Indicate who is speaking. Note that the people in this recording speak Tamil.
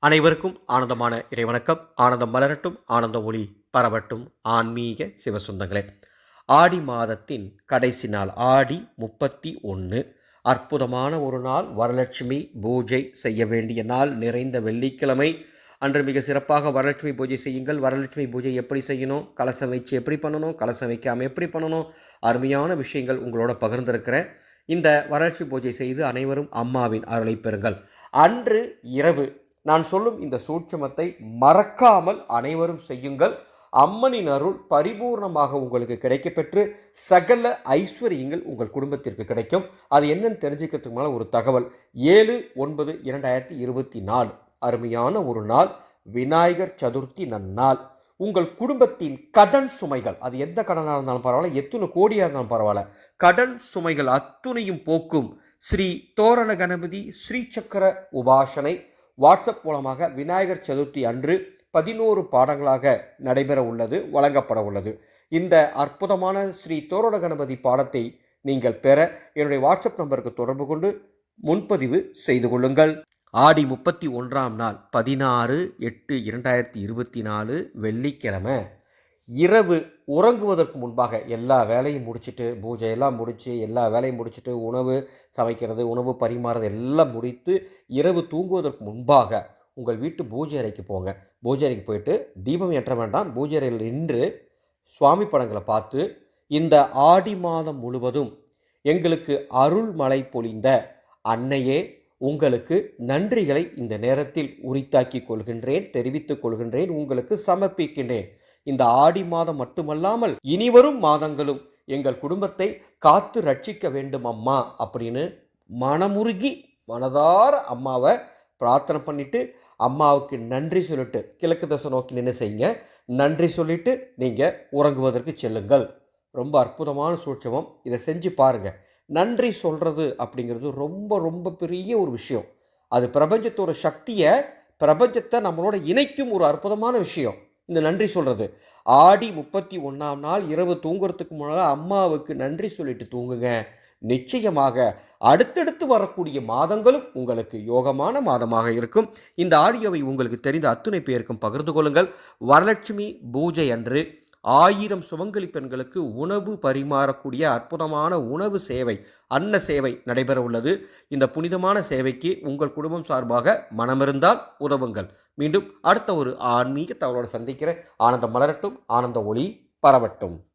Speaker 1: அனைவருக்கும் ஆனந்தமான இறைவணக்கம். ஆனந்தம் மலரட்டும் ஆனந்த ஒளி பரவட்டும். ஆன்மீக சிவசுந்தங்களே ஆடி மாதத்தின் கடைசி நாள் ஆடி முப்பத்தி ஒன்று அற்புதமான ஒரு நாள் வரலட்சுமி பூஜை செய்ய வேண்டிய நாள் நிறைந்த வெள்ளிக்கிழமை. அன்று மிக சிறப்பாக வரலட்சுமி பூஜை செய்யுங்கள். வரலட்சுமி பூஜை எப்படி செய்யணும்? கலசம் வச்சு எப்படி பண்ணணும்? கலசம் வைக்காமல் எப்படி பண்ணணும்? அருமையான விஷயங்கள் உங்களோட பகிர்ந்திருக்கிறேன். இந்த வரலட்சுமி பூஜை செய்து அனைவரும் அம்மாவின் அருளை பெறுங்கள். அன்று இரவு நான் சொல்லும் இந்த சூட்சமத்தை மறக்காமல் அனைவரும் செய்யுங்கள். அம்மனின் அருள் பரிபூர்ணமாக உங்களுக்கு கிடைக்கப்பெற்று சகல ஐஸ்வர்யங்கள் உங்கள் குடும்பத்திற்கு கிடைக்கும். அது என்னன்னு தெரிஞ்சுக்கிறதுக்கு மேலே ஒரு தகவல். ஏழு ஒன்பது இரண்டாயிரத்தி இருபத்தி நாலு. அருமையான ஒரு நாள். விநாயகர் சதுர்த்தி நன்னாள். உங்கள் குடும்பத்தின் கடன் சுமைகள் அது எந்த கடனாக இருந்தாலும் பரவாயில்ல எத்தனை கோடியாக இருந்தாலும் பரவாயில்ல. கடன் சுமைகள் அத்துணையும் போக்கும் ஸ்ரீ தோரண கணபதி ஸ்ரீ சக்கர உபாசனை. வாட்ஸ்அப் மூலமாக விநாயகர் சதுர்த்தி அன்று பதினோரு பாடங்களாக நடைபெற உள்ளது வழங்கப்பட உள்ளது. இந்த அற்புதமான ஸ்ரீ தோரண கணபதி பாடத்தை நீங்கள் பெற என்னுடைய வாட்ஸ்அப் நம்பருக்கு தொடர்பு கொண்டு முன்பதிவு செய்து கொள்ளுங்கள். ஆடி முப்பத்தி ஒன்றாம் நாள் பதினாறு எட்டு இரண்டாயிரத்தி இருபத்தி நாலு வெள்ளிக்கிழமை. இரவு உறங்குவதற்கு முன்பாக எல்லா வேலையும் முடிச்சுட்டு பூஜை எல்லாம் முடித்து எல்லா வேலையும் முடிச்சுட்டு உணவு சமைக்கிறது உணவு பரிமாறுறது எல்லாம் முடித்து இரவு தூங்குவதற்கு முன்பாக உங்கள் வீட்டு பூஜை அறைக்கு போங்க. பூஜை அறைக்கு போயிட்டு தீபம் ஏற்ற வேண்டாம். பூஜை அறையில் நின்று சுவாமி படங்களை பார்த்து இந்த ஆடி மாதம் முழுவதும் எங்களுக்கு அருள் மழை பொழிந்த அன்னையே உங்களுக்கு நன்றிகளை இந்த நேரத்தில் உரித்தாக்கிக் கொள்கின்றேன் தெரிவித்துக் கொள்கின்றேன் உங்களுக்கு சமர்ப்பிக்கின்றேன். இந்த ஆடி மாதம் மட்டுமல்லாமல் இனிவரும் மாதங்களும் எங்கள் குடும்பத்தை காத்து ரட்சிக்க வேண்டும் அம்மா அப்படின்னு மனமுருகி மனதார அம்மாவை பிரார்த்தனை பண்ணிட்டு அம்மாவுக்கு நன்றி சொல்லிட்டு கிழக்கு தசை நோக்கி நின்று செய்யுங்க. நன்றி சொல்லிட்டு நீங்கள் உறங்குவதற்கு செல்லுங்கள். ரொம்ப அற்புதமான சூட்சமம். இதை செஞ்சு பாருங்கள் நன்றி சொல்கிறது அப்படிங்கிறது ரொம்ப ரொம்ப பெரிய ஒரு விஷயம். அது பிரபஞ்சத்தோட சக்தியை பிரபஞ்சத்தை நம்மளோட இணைக்கும் ஒரு அற்புதமான விஷயம். இந்த நன்றி சொல்கிறது ஆடி முப்பத்தி ஒன்றாம் நாள் இரவு தூங்குறதுக்கு முன்னால் அம்மாவுக்கு நன்றி சொல்லிட்டு தூங்குங்க. நிச்சயமாக அடுத்தடுத்து வரக்கூடிய மாதங்களும் உங்களுக்கு யோகமான மாதமாக இருக்கும். இந்த ஆடியோவை உங்களுக்கு தெரிந்த அத்துணை பேருக்கும் பகிர்ந்து கொள்ளுங்கள். வரலட்சுமி பூஜை அன்று ஆயிரம் சுமங்கலி பெண்களுக்கு உணவு பரிமாறக்கூடிய அற்புதமான உணவு சேவை அன்ன சேவை நடைபெற உள்ளது. இந்த புனிதமான சேவைக்கு உங்கள் குடும்பம் சார்பாக மனமிருந்தால் உதவுங்கள். மீண்டும் அடுத்த ஒரு ஆன்மீக தகவலோடு சந்திக்கிறேன். ஆனந்தம் மலரட்டும் ஆனந்த ஒளி பரவட்டும்.